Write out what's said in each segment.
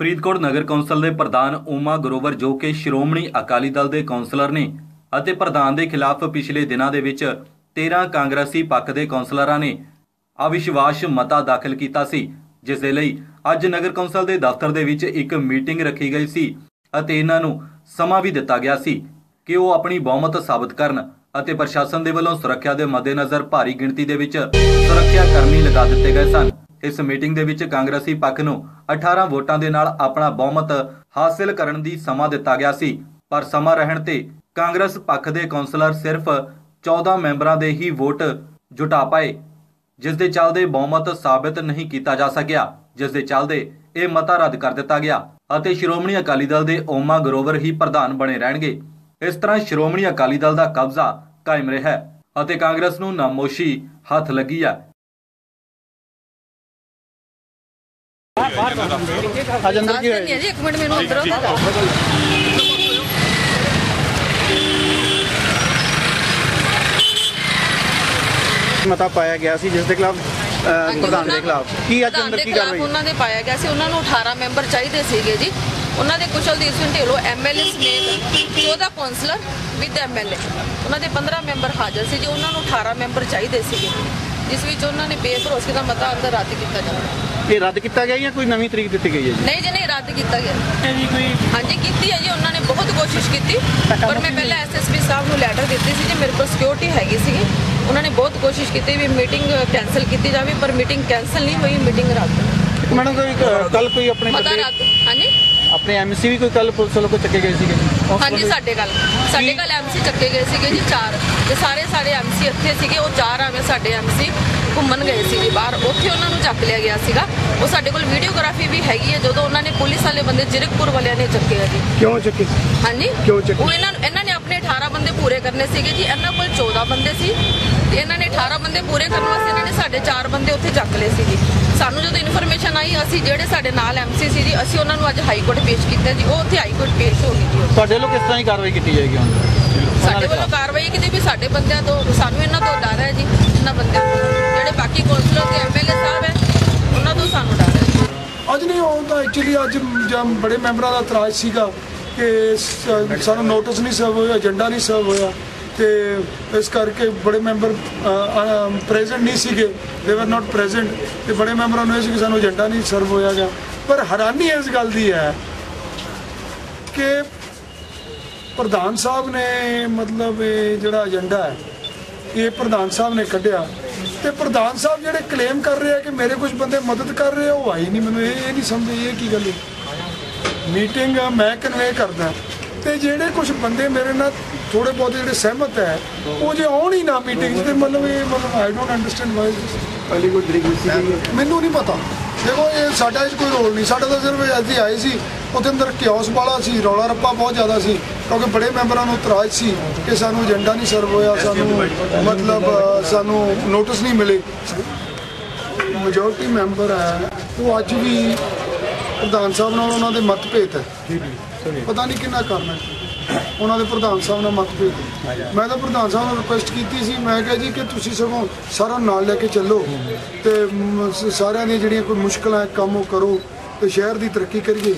ਫਰੀਦਕੋਟ ਨਗਰ council ਦੇ ਪ੍ਰਧਾਨ ਓਮਾ ਗਰੋਵਰ ਜੋ ਕਿ ਸ਼੍ਰੋਮਣੀ ਅਕਾਲੀ ਦਲ ਦੇ ਕੌਂਸਲਰ ਨੇ ਅਤੇ ਪ੍ਰਧਾਨ ਦੇ ਖਿਲਾਫ ਪਿਛਲੇ ਦਿਨਾਂ ਦੇ ਵਿੱਚ 13 ਕਾਂਗਰਸੀ ਪੱਖ ਦੇ ਕੌਂਸਲਰਾਂ ਨੇ ਅਵਿਸ਼ਵਾਸ ਮਤਾ ਦਾਖਲ ਕੀਤਾ ਸੀ, ਜਿਸ ਦੇ ਲਈ ਅੱਜ ਨਗਰ ਕੌਂਸਲ ਦੇ ਦਫ਼ਤਰ ਦੇ ਵਿੱਚ ਇੱਕ ਮੀਟਿੰਗ ਰੱਖੀ ਗਈ ਸੀ ਅਤੇ ਇਹਨਾਂ ਨੂੰ ਸਮਾਂ ਵੀ ਦਿੱਤਾ ਗਿਆ ਸੀ ਕਿ ਉਹ ਆਪਣੀ ਬਹੁਮਤ ਸਾਬਤ ਕਰਨ ਅਤੇ ਪ੍ਰਸ਼ਾਸਨ ਦੇ ਵੱਲੋਂ ਸੁਰੱਖਿਆ ਦੇ ਮੱਦੇਨਜ਼ਰ ਭਾਰੀ ਗਿਣਤੀ ਦੇ ਵਿੱਚ ਸੁਰੱਖਿਆ ਕਰਮੀ ਲਗਾ ਦਿੱਤੇ ਗਏ ਸਨ। ਇਸ ਮੀਟਿੰਗ ਦੇ ਵਿੱਚ ਕਾਂਗਰਸੀ ਪੱਖ ਨੂੰ 18 ਵੋਟਾਂ ਦੇ ਨਾਲ ਆਪਣਾ ਬਹੁਮਤ ਹਾਸਲ ਕਰਨ ਦੀ ਸਮਾਂ ਦਿੱਤਾ ਗਿਆ ਸੀ। ਪਰ ਸਮਾਂ ਰਹਿਣ ਤੇ ਕਾਂਗਰਸ ਪੱਖ ਦੇ ਕੌਂਸਲਰ ਸਿਰਫ 14 ਮੈਂਬਰਾਂ ਦੇ ਹੀ ਵੋਟ ਜੁਟਾ ਪਾਏ, ਜਿਸ ਦੇ ਚੱਲਦੇ ਬਹੁਮਤ ਸਾਬਤ ਨਹੀਂ ਕੀਤਾ ਜਾ ਸਕਿਆ, ਜਿਸ ਦੇ ਚੱਲਦੇ ਇਹ ਮਤਾ ਰੱਦ ਕਰ ਦਿੱਤਾ ਗਿਆ ਅਤੇ ਸ਼੍ਰੋਮਣੀ ਅਕਾਲੀ ਦਲ ਦੇ ਓਮਾ ਗਰੋਵਰ ਹੀ ਪ੍ਰਧਾਨ ਬਣੇ ਰਹਿਣਗੇ। ਇਸ ਤਰ੍ਹਾਂ ਸ਼੍ਰੋਮਣੀ ਅਕਾਲੀ ਦਲ ਦਾ ਕਬਜ਼ਾ ਕਾਇਮ ਰਿਹਾ ਅਤੇ ਕਾਂਗਰਸ ਨੂੰ ਨਾਮੋਸ਼ੀ ਹੱਥ ਲੱਗੀ ਹੈ। ਅੱਜ ਅੰਦਰ ਕੀ ਦੱਸ ਦਿੰਦੀ ਹੋਇਆ ਹਾਂ ਜੀ ਇੱਕ ਮਿੰਟ ਮੈਨੂੰ ਅੰਦਰੋਂ ਤਾਂ ਦੱਸ। ਮਤਾ ਪਾਇਆ ਗਿਆ ਸੀ ਜਿਸ ਦੇ ਖਿਲਾਫ ਪ੍ਰਧਾਨ ਦੇ ਖਿਲਾਫ। ਕੀ ਅੱਜ ਅੰਦਰ ਕੀ ਕਾਰਵਾਈ ਉਹਨਾਂ ਦੇ ਪਾਇਆ ਗਿਆ ਸੀ। ਉਹਨਾਂ ਨੂੰ 18 ਮੈਂਬਰ ਚਾਹੀਦੇ ਸੀਗੇ ਜੀ। ਉਹਨਾਂ ਦੇ ਕੁਸ਼ਲਦੀਪ ਸਿੰਘ ਢੇਲੋ ਐਮਐਲਏ ਸਮੇਤ 14 ਕਾਉਂਸਲਰ ਵਿਦ ਐਮਐਲਏ। ਉਹਨਾਂ ਦੇ 15 ਮੈਂਬਰ ਹਾਜ਼ਰ ਸੀ ਜੀ। ਉਹਨਾਂ ਨੂੰ 18 ਮੈਂਬਰ ਚਾਹੀਦੇ ਸੀਗੇ। ਜਿਸ ਵਿੱਚ ਉਹਨਾਂ ਨੇ ਬੇਭਰੋਸਗੀ ਦਾ ਮਤਾ ਅੰਦਰ ਰੱਦ ਕੀਤਾ ਜਾਵੇ। ਇਹ ਰੱਦ ਕੀਤਾ ਗਿਆ ਜਾਂ ਕੋਈ ਨਵੀਂ ਤਰੀਕ ਦਿੱਤੀ ਗਈ ਹੈ ਜੀ? ਨਹੀਂ ਜੀ ਨਹੀਂ ਰੱਦ ਕੀਤਾ ਗਿਆ। ਇਹ ਜੀ ਕੋਈ ਹਾਂਜੀ ਕੀਤੀ ਹੈ ਜੀ ਉਹਨਾਂ ਨੇ ਬਹੁਤ ਕੋਸ਼ਿਸ਼ ਕੀਤੀ ਪਰ ਮੈਂ ਪਹਿਲਾਂ ਐਸਐਸਪੀ ਸਾਹਿਬ ਨੂੰ ਲੈਟਰ ਦਿੱਤੀ ਸੀ ਜੀ ਮੇਰੇ ਕੋਲ ਸਿਕਿਉਰਿਟੀ ਹੈਗੀ ਸੀਗੀ ਉਹਨਾਂ ਨੇ ਬਹੁਤ ਕੋਸ਼ਿਸ਼ ਕੀਤੀ ਵੀ ਮੀਟਿੰਗ ਕੈਨਸਲ ਕੀਤੀ ਜਾਵੇ ਪਰ ਮੀਟਿੰਗ ਕੈਨਸਲ ਨਹੀਂ ਹੋਈ ਮੀਟਿੰਗ ਰੱਦ ਮੈਡਮ ਕੋਈ ਕੱਲ ਕੋਈ ਆਪਣੇ ਮਤਾ ਰੱਦ ਹਾਂਜੀ? ਆਪਣੇ ਐਮਸੀ ਵੀ ਕੋਈ ਕੱਲ ਪੁਲਿਸ ਵੱਲੋਂ ਕੋਈ ਚੱਕੇ ਗਏ ਸੀਗੇ? ਹਾਂਜੀ ਸਾਡੇ ਗੱਲ। ਸਾਡੇ ਗੱਲ ਐਮਸੀ ਚੱਕੇ ਗਏ ਸੀਗੇ ਜੀ ਚਾਰ। ਤੇ ਸਾਰੇ ਸਾਡੇ ਐਮਸੀ ਇੱਥੇ ਸੀਗੇ ਉਹ ਚਾਰ ਆਵੇਂ ਸਾਡੇ ਐਮਸੀ ਘੁੰਮਣ ਗਏ ਸੀ ਜੀ ਬਾਹਰ। ਉੱਥੇ ਉਹਨਾਂ ਨੂੰ ਚੱਕ ਲਿਆ ਗਿਆ ਸੀਗਾ। ਉਹ ਸਾਡੇ ਕੋਲ ਵੀਡੀਓਗ੍ਰਾਫੀ ਵੀ ਹੈਗੀ ਹੈ ਜਦੋਂ ਉਹਨਾਂ ਨੇ ਪੁਲਿਸ ਵਾਲੇ ਬੰਦੇ ਜਿਰਕਪੁਰ ਵਾਲਿਆਂ ਨੇ ਚੱਕੇ ਆ ਜੀ। ਕਿਉਂ ਚੱਕੇ? ਹਾਂਜੀ। ਕਿਉਂ ਚੱਕੇ? ਉਹ ਇਹਨਾਂ 18 ਬੰਦੇ ਪੂਰੇ ਕਰਨੇ ਸੀਗੇ ਜੀ ਇਹਨਾਂ ਕੋਲ 14 ਬੰਦੇ ਸੀ ਤੇ ਇਹਨਾਂ ਨੇ 18 ਬੰਦੇ ਪੂਰੇ ਕਰਨ ਵਾਸਤੇ ਇਹਨਾਂ ਨੇ ਸਾਡੇ 4 ਬੰਦੇ ਉੱਥੇ ਚੱਕ ਲਏ ਸੀ ਜੀ ਸਾਨੂੰ ਜਦੋਂ ਇਨਫੋਰਮੇਸ਼ਨ ਆਈ ਅਸੀਂ ਜਿਹੜੇ ਸਾਡੇ ਨਾਲ ਐਮਸੀ ਸੀ ਜੀ ਅਸੀਂ ਉਹਨਾਂ ਨੂੰ ਅੱਜ ਹਾਈ ਕੋਰਟ ਪੇਸ਼ ਕੀਤਾ ਜੀ ਉਹ ਉੱਥੇ ਹਾਈ ਕੋਰਟ ਪੇਸ਼ ਹੋ ਗਈ ਜੀ। ਤੁਹਾਡੇ ਵੱਲੋਂ ਕਿਸ ਤਰ੍ਹਾਂ ਦੀ ਕਾਰਵਾਈ ਕੀਤੀ ਜਾਏਗੀ ਹੁਣ? ਸਾਡੇ ਵੱਲੋਂ ਕਾਰਵਾਈ ਕੀਤੀ ਵੀ ਸਾਡੇ ਬੰਦਿਆਂ ਤੋਂ ਸਾਨੂੰ ਇਹਨਾਂ ਤੋਂ ਡਰ ਹੈ ਜੀ ਇਹਨਾਂ ਬੰਦਿਆਂ ਤੋਂ। ਜਿਹੜੇ ਬਾਕੀ ਕੌਂਸਲਰ ਤੇ ਐਮਐਲਏ ਸਾਹਿਬ ਹੈ ਉਹਨਾਂ ਤੋਂ ਸਾਨੂੰ ਡਰ ਹੈ ਅੱਜ ਨਹੀਂ ਉਹ ਤਾਂ ਐਕਚੁਅਲੀ ਅੱਜ ਬੜੇ ਮੈਂਬਰਾਂ ਦਾ ਇਤਰਾਜ਼ ਸੀਗਾ। ਕਿ ਸ- ਸਾਨੂੰ ਨੋਟਿਸ ਨਹੀਂ ਸਰਵ ਹੋਇਆ ਏਜੰਡਾ ਨਹੀਂ ਸਰਵ ਹੋਇਆ, ਤੇ ਇਸ ਕਰਕੇ ਬੜੇ ਮੈਂਬਰ ਪ੍ਰੈਜ਼ੈਂਟ ਨਹੀਂ ਸੀਗੇ ਦੇ ਵਰ ਨਾਟ ਪ੍ਰੈਜ਼ੈਂਟ ਤੇ ਬੜੇ ਮੈਂਬਰਾਂ ਨੂੰ ਇਹ ਸੀ ਕਿ ਸਾਨੂੰ ਏਜੰਡਾ ਨਹੀਂ ਸਰਵ ਹੋਇਆ ਗਿਆ ਪਰ ਹੈਰਾਨੀ ਇਸ ਗੱਲ ਦੀ ਹੈ ਕਿ ਪ੍ਰਧਾਨ ਸਾਹਿਬ ਨੇ ਮਤਲਬ ਇਹ ਜਿਹੜਾ ਏਜੰਡਾ ਹੈ, ਇਹ ਪ੍ਰਧਾਨ ਸਾਹਿਬ ਨੇ ਕੱਢਿਆ, ਤੇ ਪ੍ਰਧਾਨ ਸਾਹਿਬ ਜਿਹੜੇ ਕਲੇਮ ਕਰ ਰਹੇ ਆ ਕਿ ਮੇਰੇ ਕੁਝ ਬੰਦੇ ਮਦਦ ਕਰ ਰਹੇ ਆ, ਉਹ ਆਈ ਨਹੀਂ, ਮੈਨੂੰ ਇਹ ਇਹ ਨਹੀਂ ਸਮਝ ਇਹ ਕੀ ਗੱਲ ਹੈ? ਮੀਟਿੰਗ ਮੈਂ ਕਨਵੇ ਕਰਦਾ। ਤੇ ਜਿਹੜੇ ਕੁਝ ਬੰਦੇ ਮੇਰੇ ਨਾਲ ਥੋੜੇ ਬਹੁਤ ਜਿਹੜੇ ਸਹਿਮਤ ਹੈ ਉਹ ਜੇ ਆਉਣ ਹੀ ਨਾ ਮੀਟਿੰਗ ਤੇ ਮਤਲਬ ਇਹ ਮਤਲਬ ਆਈ ਡੋਨਟ ਅੰਡਰਸਟੈਂਡ ਵਾਈ ਪਹਿਲੀ ਕੋਈ ਤਰੀਕ ਦਿੱਤੀ ਮੈਨੂੰ ਨਹੀਂ ਪਤਾ। ਦੇਖੋ ਇਹ ਸਾਡਾ ਇਸ ਕੋਈ ਰੋਲ ਨਹੀਂ। ਸਾਡਾ ਤਾਂ ਸਿਰਫ ਅਸੀਂ ਆਏ ਸੀ ਉੱਥੇ ਅੰਦਰ ਕਿਓਸ ਵਾਲਾ ਸੀ ਰੌਲਾ ਰੱਪਾ ਬਹੁਤ ਜ਼ਿਆਦਾ ਸੀ ਕਿਉਂਕਿ ਬੜੇ ਮੈਂਬਰਾਂ ਨੂੰ ਇਤਰਾਜ਼ ਸੀ ਕਿ ਸਾਨੂੰ ਏਜੰਡਾ ਨਹੀਂ ਸਰਵ ਹੋਇਆ ਸਾਨੂੰ ਮਤਲਬ ਸਾਨੂੰ ਨੋਟਿਸ ਨਹੀਂ ਮਿਲੇ। ਮੈਜੋਰਟੀ ਮੈਂਬਰ ਹੈ ਉਹ ਅੱਜ ਵੀ ਪ੍ਰਧਾਨ ਸਾਹਿਬ ਨਾਲ ਉਹਨਾਂ ਦੇ ਮਤਭੇਦ ਹੈ। ਪਤਾ ਨਹੀਂ ਕਿੰਨਾ ਕਰਨਾ। ਉਹਨਾਂ ਦੇ ਪ੍ਰਧਾਨ ਸਾਹਿਬ ਨਾਲ ਮਤਭੇਦ। ਮੈਂ ਤਾਂ ਪ੍ਰਧਾਨ ਸਾਹਿਬ ਨੂੰ ਰਿਕੁਐਸਟ ਕੀਤੀ ਸੀ। ਮੈਂ ਕਿਹਾ ਜੀ ਕਿ ਤੁਸੀਂ ਸਗੋਂ ਸਾਰਾ ਨਾਲ ਲੈ ਕੇ ਚੱਲੋ ਤੇ ਸਾਰਿਆਂ ਦੀਆਂ ਜਿਹੜੀਆਂ ਕੋਈ ਮੁਸ਼ਕਲਾਂ ਹੈ ਕੰਮ ਉਹ ਕਰੋ ਤੇ ਸ਼ਹਿਰ ਦੀ ਤਰੱਕੀ ਕਰੀਏ।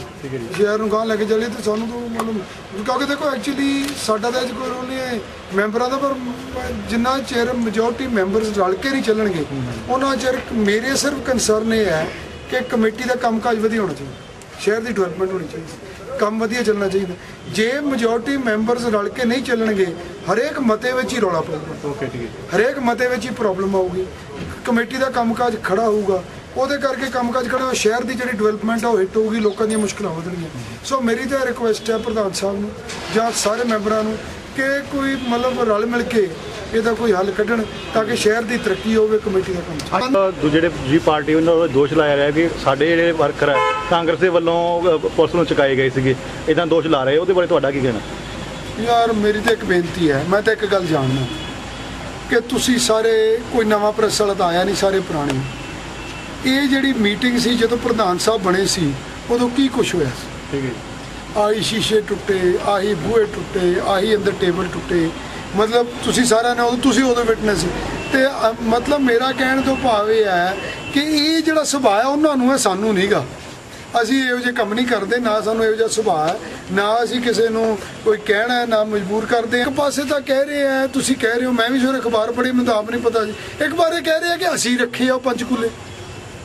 ਸ਼ਹਿਰ ਨੂੰ ਗਾਂ ਲੈ ਕੇ ਚੱਲੀਏ ਤੇ ਸਾਨੂੰ ਤਾਂ ਮਤਲਬ ਕਿਉਂਕਿ ਦੇਖੋ ਐਕਚੁਅਲੀ ਸਾਡਾ ਤਾਂ ਅੱਜ ਕੋਈ ਰੋਲ ਨਹੀਂ ਹੈ। ਮੈਂਬਰਾਂ ਦਾ ਪਰ ਜਿੰਨਾ ਚਿਰ ਮੈਜੋਰਟੀ ਮੈਂਬਰਸ ਰਲ ਕੇ ਨਹੀਂ ਚੱਲਣਗੇ ਉਹਨਾਂ ਚਿਰ ਮੇਰੇ ਸਿਰਫ ਕੰਸਰਨ ਇਹ ਹੈ ਕਿ ਕਮੇਟੀ ਦਾ ਕੰਮਕਾਜ ਵਧੀਆ ਹੋਣਾ ਚਾਹੀਦਾ। ਸ਼ਹਿਰ ਦੀ ਡਿਵੈਲਪਮੈਂਟ ਹੋਣੀ ਚਾਹੀਦੀ। ਕੰਮ ਵਧੀਆ ਚੱਲਣਾ ਚਾਹੀਦਾ। ਜੇ ਮੈਜੋਰਟੀ ਮੈਂਬਰਸ ਰਲ ਕੇ ਨਹੀਂ ਚੱਲਣਗੇ ਹਰੇਕ ਮਤੇ ਵਿੱਚ ਹੀ ਰੌਲਾ ਪਊਗਾ। ਓਕੇ ਠੀਕ ਹੈ ਹਰੇਕ ਮਤੇ ਵਿੱਚ ਹੀ ਪ੍ਰੋਬਲਮ ਆਊਗੀ। ਕਮੇਟੀ ਦਾ ਕੰਮਕਾਜ ਖੜਾ ਹੋਊਗਾ। ਉਹਦੇ ਕਰਕੇ ਕੰਮਕਾਜ ਖੜਾ ਸ਼ਹਿਰ ਦੀ ਜਿਹੜੀ ਡਿਵੈਲਪਮੈਂਟ ਆ ਉਹ ਹਿੱਟ ਹੋਊਗੀ। ਲੋਕਾਂ ਦੀਆਂ ਮੁਸ਼ਕਲਾਂ ਵਧਣਗੀਆਂ। ਸੋ ਮੇਰੀ ਤਾਂ ਰਿਕੁਐਸਟ ਹੈ ਪ੍ਰਧਾਨ ਸਾਹਿਬ ਨੂੰ ਜਾਂ ਸਾਰੇ ਮੈਂਬਰਾਂ ਨੂੰ ਕਿ ਕੋਈ ਮਤਲਬ ਰਲ ਮਿਲ ਕੇ ਇਹਦਾ ਕੋਈ ਹੱਲ ਕੱਢਣ ਤਾਂ ਕਿ ਸ਼ਹਿਰ ਦੀ ਤਰੱਕੀ ਹੋਵੇ ਕਮੇਟੀ ਦਾ ਕੰਮ। ਜਿਹੜੇ ਦੂਜੀ ਪਾਰਟੀ ਉਹਨਾਂ ਦਾ ਦੋਸ਼ ਲਾਇਆ ਰਿਹਾ ਕਿ ਸਾਡੇ ਜਿਹੜੇ ਵਰਕਰ ਹੈ ਕਾਂਗਰਸ ਦੇ ਵੱਲੋਂ ਪੁਲਿਸ ਨੂੰ ਚੁਕਾਏ ਗਏ ਸੀਗੇ। ਇਦਾਂ ਦੋਸ਼ ਲਾ ਰਹੇ ਉਹਦੇ ਬਾਰੇ ਤੁਹਾਡਾ ਕੀ ਕਹਿਣਾ? ਯਾਰ ਮੇਰੀ ਤਾਂ ਇੱਕ ਬੇਨਤੀ ਹੈ ਮੈਂ ਤਾਂ ਇੱਕ ਗੱਲ ਜਾਣਦਾ ਕਿ ਤੁਸੀਂ ਸਾਰੇ ਕੋਈ ਨਵਾਂ ਪ੍ਰੈਸ ਵਾਲਾ ਤਾਂ ਆਇਆ ਨਹੀਂ ਸਾਰੇ ਪੁਰਾਣੇ। ਇਹ ਜਿਹੜੀ ਮੀਟਿੰਗ ਸੀ ਜਦੋਂ ਪ੍ਰਧਾਨ ਸਾਹਿਬ ਬਣੇ ਸੀ ਉਦੋਂ ਕੀ ਕੁਝ ਹੋਇਆ ਸੀ? ਠੀਕ ਹੈ ਆਹੀ ਸ਼ੀਸ਼ੇ ਟੁੱਟੇ ਆਹੀ ਬੂਹੇ ਟੁੱਟੇ ਆਹੀ ਅੰਦਰ ਟੇਬਲ ਟੁੱਟੇ ਮਤਲਬ ਤੁਸੀਂ ਸਾਰਿਆਂ ਨੇ ਉਦੋਂ ਤੁਸੀਂ ਉਦੋਂ ਵਿਟਨੈਸ ਸੀ। ਤੇ ਮਤਲਬ ਮੇਰਾ ਕਹਿਣ ਤੋਂ ਭਾਵ ਇਹ ਹੈ ਕਿ ਇਹ ਜਿਹੜਾ ਸੁਭਾਅ ਉਹਨਾਂ ਨੂੰ ਹੈ ਸਾਨੂੰ ਨਹੀਂਗਾ ਅਸੀਂ ਇਹੋ ਜਿਹੇ ਕੰਮ ਨਹੀਂ ਕਰਦੇ, ਨਾ ਸਾਨੂੰ ਇਹੋ ਜਿਹਾ ਸੁਭਾਅ ਨਾ ਅਸੀਂ ਕਿਸੇ ਨੂੰ ਕੋਈ ਕਹਿਣਾ ਨਾ ਮਜਬੂਰ ਕਰਦੇ। ਇੱਕ ਪਾਸੇ ਤਾਂ ਕਹਿ ਰਹੇ ਆ ਤੁਸੀਂ ਕਹਿ ਰਹੇ ਹੋ, ਮੈਂ ਵੀ ਸਵੇਰੇ ਅਖਬਾਰ ਪੜ੍ਹੀ, ਮੈਨੂੰ ਤਾਂ ਆਪ ਨਹੀਂ ਪਤਾ ਜੀ। ਇੱਕ ਵਾਰ ਇਹ ਕਹਿ ਰਹੇ ਆ ਕਿ ਅਸੀਂ ਰੱਖੇ ਆ ਉਹ ਪੰਚਕੂਲੇ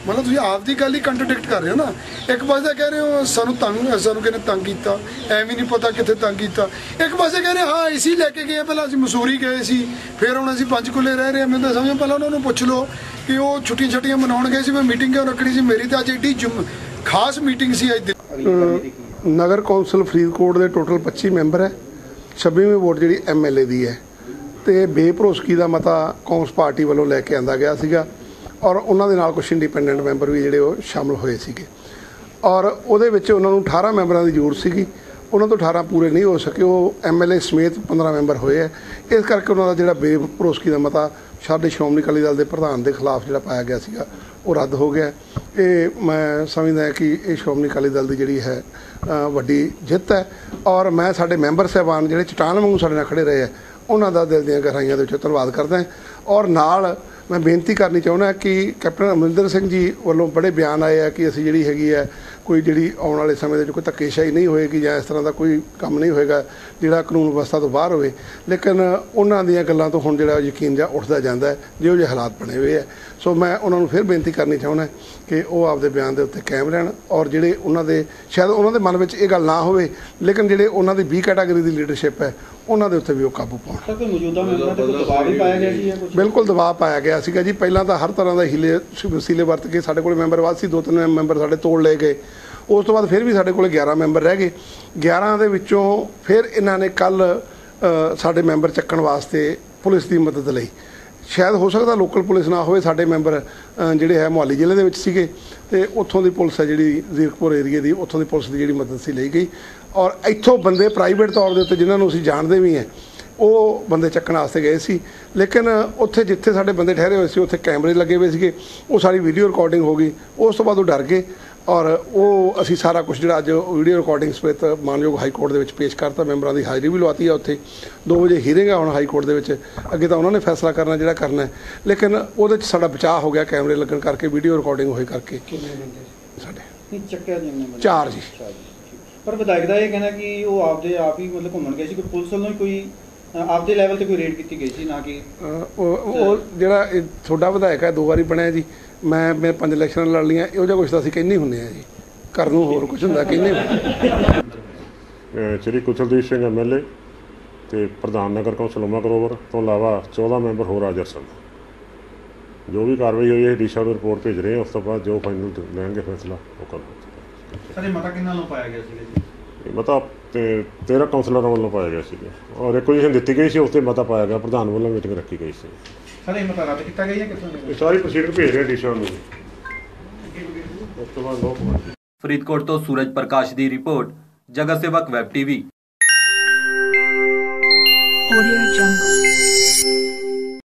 ਮਤਲਬ ਤੁਸੀਂ ਆਪ ਦੀ ਗੱਲ ਹੀ ਕੰਟਰਡਿਕਟ ਕਰ ਰਹੇ ਹੋ ਨਾ। ਇੱਕ ਪਾਸੇ ਕਹਿ ਰਹੇ ਹੋ ਸਾਨੂੰ ਤੰਗ, ਸਾਨੂੰ ਕਿਹਨੇ ਤੰਗ ਕੀਤਾ, ਐਵੇਂ ਨਹੀਂ ਪਤਾ ਕਿੱਥੇ ਤੰਗ ਕੀਤਾ। ਇੱਕ ਪਾਸੇ ਕਹਿ ਰਹੇ ਹਾਂ ਇਸੀ ਲੈ ਕੇ ਗਏ ਪਹਿਲਾਂ ਅਸੀਂ ਮਸੂਰੀ ਗਏ ਸੀ, ਫਿਰ ਹੁਣ ਅਸੀਂ ਪੰਚਕੂਲੇ ਰਹਿ ਰਹੇ ਹਾਂ। ਮੈਨੂੰ ਤਾਂ ਸਮਝ ਪਹਿਲਾਂ ਉਹਨਾਂ ਨੂੰ ਪੁੱਛ ਲਓ ਕਿ ਉਹ ਛੁੱਟੀਆਂ ਛੁੱਟੀਆਂ ਮਨਾਉਣ ਗਏ ਸੀ, ਮੈਂ ਮੀਟਿੰਗ ਕਿਉਂ ਰੱਖਣੀ ਸੀ? ਮੇਰੀ ਤਾਂ ਅੱਜ ਏਡੀ ਜੁਮ- ਖਾਸ ਮੀਟਿੰਗ ਸੀ ਅੱਜ ਦੀ ਨਗਰ ਕੌਂਸਲ ਫਰੀਦਕੋਟ ਦੇ ਟੋਟਲ 25 ਮੈਂਬਰ ਹੈ। 26ਵੀਂ ਵੋਟ ਜਿਹੜੀ ਐਮਐਲਏ ਦੀ ਹੈ। ਤੇ ਬੇਭਰੋਸਗੀ ਦਾ ਮਤਾ ਕੌਂਸ ਪਾਰਟੀ ਵੱਲੋਂ ਲੈ ਕੇ ਆਂਦਾ ਗਿਆ ਸੀਗਾ। ਔਰ ਉਹਨਾਂ ਦੇ ਨਾਲ ਕੁਝ ਇੰਡੀਪੈਂਡੈਂਟ ਮੈਂਬਰ ਵੀ ਜਿਹੜੇ ਉਹ ਸ਼ਾਮਲ ਹੋਏ ਸੀਗੇ। ਔਰ ਉਹਦੇ ਵਿੱਚ ਉਹਨਾਂ ਨੂੰ 18 ਮੈਂਬਰਾਂ ਦੀ ਜ਼ਰੂਰਤ ਸੀਗੀ। ਉਹਨਾਂ ਤੋਂ 18 ਪੂਰੇ ਨਹੀਂ ਹੋ ਸਕੇ। ਉਹ ਐਮਐਲਏ ਸਮੇਤ 15 ਮੈਂਬਰ ਹੋਏ ਹੈ। ਇਸ ਕਰਕੇ ਉਹਨਾਂ ਦਾ ਜਿਹੜਾ ਬੇਭਰੋਸਗੀ ਦਾ ਮਤਾ ਸਾਡੇ ਸ਼੍ਰੋਮਣੀ ਅਕਾਲੀ ਦਲ ਦੇ ਪ੍ਰਧਾਨ ਦੇ ਖਿਲਾਫ ਜਿਹੜਾ ਪਾਇਆ ਗਿਆ ਸੀਗਾ, ਉਹ ਰੱਦ ਹੋ ਗਿਆ ਇਹ ਮੈਂ ਸਮਝਦਾ ਕਿ ਇਹ ਸ਼੍ਰੋਮਣੀ ਅਕਾਲੀ ਦਲ ਦੀ ਜਿਹੜੀ ਹੈ ਵੱਡੀ ਜਿੱਤ ਹੈ। ਔਰ ਮੈਂ ਸਾਡੇ ਮੈਂਬਰ ਸਾਹਿਬਾਨ ਜਿਹੜੇ ਚਟਾਨ ਵਾਂਗੂ ਸਾਡੇ ਨਾਲ ਖੜੇ ਰਹੇ ਹੈ, ਉਹਨਾਂ ਦਾ ਦਿਲ ਦੀਆਂ ਗਹਿਰਾਈਆਂ ਦੇ ਵਿੱਚ ਧੰਨਵਾਦ ਕਰਦਾ ਔਰ ਨਾਲ ਮੈਂ ਬੇਨਤੀ ਕਰਨੀ ਚਾਹੁੰਦਾ ਕਿ ਕੈਪਟਨ ਅਮਰਿੰਦਰ ਸਿੰਘ ਜੀ ਵੱਲੋਂ ਬੜੇ ਬਿਆਨ ਆਏ ਆ ਕਿ ਅਸੀਂ ਜਿਹੜੀ ਹੈਗੀ ਹੈ ਕੋਈ ਜਿਹੜੀ ਆਉਣ ਵਾਲੇ ਸਮੇਂ ਦੇ ਵਿੱਚ ਕੋਈ ਧੱਕੇਸ਼ਾਹੀ ਨਹੀਂ ਹੋਏਗੀ ਜਾਂ ਇਸ ਤਰ੍ਹਾਂ ਦਾ ਕੋਈ ਕੰਮ ਨਹੀਂ ਹੋਏਗਾ, ਜਿਹੜਾ ਕਾਨੂੰਨ ਵਿਵਸਥਾ ਤੋਂ ਬਾਹਰ ਹੋਵੇ। ਲੇਕਿਨ ਉਹਨਾਂ ਦੀਆਂ ਗੱਲਾਂ ਤੋਂ ਹੁਣ ਜਿਹੜਾ ਯਕੀਨ ਜਿਹਾ ਉੱਠਦਾ ਜਾਂਦਾ ਹੈ, ਜਿਹੋ ਜਿਹੇ ਹਾਲਾਤ ਬਣੇ ਹੋਏ ਹੈ ਸੋ ਮੈਂ ਉਹਨਾਂ ਨੂੰ ਫਿਰ ਬੇਨਤੀ ਕਰਨੀ ਚਾਹੁੰਦਾ ਕਿ ਉਹ ਆਪਦੇ ਬਿਆਨ ਦੇ ਉੱਤੇ ਕਾਇਮ ਰਹਿਣ ਔਰ ਜਿਹੜੇ ਉਹਨਾਂ ਦੇ, ਸ਼ਾਇਦ ਉਹਨਾਂ ਦੇ ਮਨ ਵਿੱਚ ਇਹ ਗੱਲ ਨਾ ਹੋਵੇ, ਲੇਕਿਨ ਜਿਹੜੇ ਉਹਨਾਂ ਦੀ ਬੀ ਕੈਟਾਗਰੀ ਦੀ ਲੀਡਰਸ਼ਿਪ ਹੈ ਉਹਨਾਂ ਦੇ ਉੱਤੇ ਵੀ ਉਹ ਕਾਬੂ ਪਾਉਣ। ਸਰ ਕੋਈ ਮੌਜੂਦਾ ਮੈਂਬਰਾਂ ਤੇ ਕੋਈ ਦਬਾਅ ਵੀ ਪਾਇਆ ਗਿਆ ਜੀ ਜਾਂ ਕੁਝ ਬਿਲਕੁਲ ਦਬਾਅ ਪਾਇਆ ਗਿਆ ਸੀਗਾ ਜੀ। ਪਹਿਲਾਂ ਤਾਂ ਹਰ ਤਰ੍ਹਾਂ ਦਾ ਹੀਲੇ ਵਸੀਲੇ ਵਰਤ ਕੇ ਸਾਡੇ ਕੋਲ ਮੈਂਬਰ ਵੱਧ ਸੀ ਦੋ ਤਿੰਨ ਮੈਂਬਰ ਸਾਡੇ ਤੋੜ ਲਏ ਗਏ। ਉਸ ਤੋਂ ਬਾਅਦ ਫਿਰ ਵੀ ਸਾਡੇ ਕੋਲ 11 ਮੈਂਬਰ ਰਹਿ ਗਏ। 11 ਦੇ ਵਿੱਚੋਂ ਫਿਰ ਇਹਨਾਂ ਨੇ ਕੱਲ ਸਾਡੇ ਮੈਂਬਰ ਚੱਕਣ ਵਾਸਤੇ ਪੁਲਿਸ ਦੀ ਮਦਦ ਲਈ। ਸ਼ਾਇਦ ਹੋ ਸਕਦਾ ਲੋਕਲ ਪੁਲਿਸ ਨਾ ਹੋਵੇ ਸਾਡੇ ਮੈਂਬਰ ਜਿਹੜੇ ਹੈ ਮੁਹਾਲੀ ਜ਼ਿਲ੍ਹੇ ਦੇ ਵਿੱਚ ਸੀਗੇ। ਤੇ ਉੱਥੋਂ ਦੀ ਪੁਲਿਸ ਹੈ ਜਿਹੜੀ ਜ਼ੀਰਕਪੁਰ ਏਰੀਏ ਦੀ ਉੱਥੋਂ ਦੀ ਪੁਲਿਸ ਦੀ ਜਿਹੜੀ ਮਦਦ ਸੀ ਲਈ ਗਈ। ਔਰ ਇੱਥੋਂ ਬੰਦੇ ਪ੍ਰਾਈਵੇਟ ਤੌਰ ਦੇ ਉੱਤੇ ਜਿਨ੍ਹਾਂ ਨੂੰ ਅਸੀਂ ਜਾਣਦੇ ਵੀ ਹਾਂ ਉਹ ਬੰਦੇ ਚੱਕਣ ਵਾਸਤੇ ਗਏ ਸੀ। ਲੇਕਿਨ ਉੱਥੇ ਜਿੱਥੇ ਸਾਡੇ ਬੰਦੇ ਠਹਿਰੇ ਹੋਏ ਸੀ ਉੱਥੇ ਕੈਮਰੇ ਲੱਗੇ ਹੋਏ ਸੀਗੇ। ਉਹ ਸਾਰੀ ਵੀਡੀਓ ਰਿਕਾਰਡਿੰਗ ਹੋ ਗਈ। ਉਸ ਤੋਂ ਬਾਅਦ ਉਹ ਡਰ ਗਏ ਔਰ ਉਹ ਅਸੀਂ ਸਾਰਾ ਕੁਝ ਜਿਹੜਾ ਅੱਜ ਵੀਡੀਓ ਰਿਕਾਰਡਿੰਗ ਸਮੇਤ ਮਾਨਯੋਗ ਹਾਈ ਕੋਰਟ ਦੇ ਵਿੱਚ ਪੇਸ਼ ਕਰਤਾ। ਮੈਂਬਰਾਂ ਦੀ ਹਾਜ਼ਰੀ ਵੀ ਲਵਾਤੀ ਹੈ ਉੱਥੇ। 2 ਵਜੇ ਹੀਰਿੰਗ ਆ ਹੁਣ ਹਾਈ ਕੋਰਟ ਦੇ ਵਿੱਚ। ਅੱਗੇ ਤਾਂ ਉਹਨਾਂ ਨੇ ਫੈਸਲਾ ਕਰਨਾ ਜਿਹੜਾ ਕਰਨਾ ਹੈ। ਲੇਕਿਨ ਉਹਦੇ 'ਚ ਸਾਡਾ ਬਚਾਅ ਹੋ ਗਿਆ ਕੈਮਰੇ ਲੱਗਣ ਕਰਕੇ ਵੀਡੀਓ ਰਿਕਾਰਡਿੰਗ ਹੋਏ ਕਰਕੇ। ਕਿੰਨੇ ਬੰਦੇ ਸਾਡੇ ਨਹੀਂ ਚੱਕਿਆ ਮੈਂਬਰ ਚਾਰ ਜੀ। ਪਰ ਵਿਧਾਇਕ ਦਾ ਇਹ ਕਹਿਣਾ ਕਿ ਉਹ ਆਪਦੇ ਆਪ ਹੀ ਮਤਲਬ ਘੁੰਮਣ ਗਏ ਸੀ ਕੋਈ ਪੁਲਿਸ ਵੱਲੋਂ ਕੋਈ ਆਪਦੇ ਲੈਵਲ ਤੇ ਕੋਈ ਰੇਡ ਕੀਤੀ ਗਈ ਸੀ ਨਾ ਕਿ ਉਹ ਉਹ ਜਿਹੜਾ ਤੁਹਾਡਾ ਵਿਧਾਇਕ ਹੈ ਦੋ ਵਾਰੀ ਬਣਿਆ ਜੀ। ਮੈਂ ਮੈਂ ਪੰਜ ਇਲੈਕਸ਼ਨਾਂ ਲੜ ਲਈਆਂ ਇਹੋ ਜਿਹਾ ਕੁਝ ਤਾਂ ਅਸੀਂ ਕਹਿੰਦੇ ਹੀ ਹੁੰਦੇ ਆ ਜੀ। ਘਰ ਨੂੰ ਹੋਰ ਕੁਝ ਹੁੰਦਾ ਕਹਿੰਦੇ ਸ਼੍ਰੀ ਕੁਸ਼ਲਦੀਪ ਸਿੰਘ ਐਮਐਲਏ ਤੇ ਪ੍ਰਧਾਨ ਨਗਰ ਕੌਂਸਲ ਉਮਾ ਕਰੋਵਰ ਤੋਂ ਇਲਾਵਾ 14 ਮੈਂਬਰ ਹੋਰ ਹਾਜ਼ਰ ਸਨ। ਜੋ ਵੀ ਕਾਰਵਾਈ ਹੋਈ ਹੈ ਡੀਸ਼ਾ ਨੂੰ ਰਿਪੋਰਟ ਭੇਜ ਰਹੇ ਹਾਂ ਉਸ ਤੋਂ ਬਾਅਦ ਜੋ ਫਾਈਨਲ ਲੈਣਗੇ ਫੈਸਲਾ ਉਹ ਕਰ ਸਰ ਇਹ ਮਤਾ ਕਿੰਨਾ ਨੂੰ ਪਾਇਆ ਗਿਆ ਸੀਗਾ ਜੀ? ਇਹ ਮਤਾ ਤੇ 13 ਕਾਉਂਸਲਰਾਂ ਵੱਲੋਂ ਪਾਇਆ ਗਿਆ ਸੀ ਔਰ ਰਿਕੁਜੀਸ਼ਨ ਦਿੱਤੀ ਗਈ ਸੀ ਉਸ ਤੇ ਮਤਾ ਪਾਇਆ ਗਿਆ ਪ੍ਰਧਾਨ ਵੱਲੋਂ ਮੀਟਿੰਗ ਰੱਖੀ ਗਈ ਸੀ। ਸਰ ਇਹ ਮਤਾ ਰੱਦ ਕੀਤਾ ਗਿਆ ਜਾਂ ਕਿੱਥੋਂ ਇਹ ਸਾਰੀ ਪ੍ਰੋਸੀਡਰ ਭੇਜ ਰਹੇ ਡੀਸ਼ਾ ਨੂੰ। ਉਸ ਤੋਂ ਬਾਅਦ ਲੋਕ ਫਰੀਦਕੋਟ ਤੋਂ ਸੂਰਜ ਪ੍ਰਕਾਸ਼ ਦੀ ਰਿਪੋਰਟ ਜਗਤ ਸੇਵਕ ਵੈਬ ਟੀਵੀ। Audio Jungle.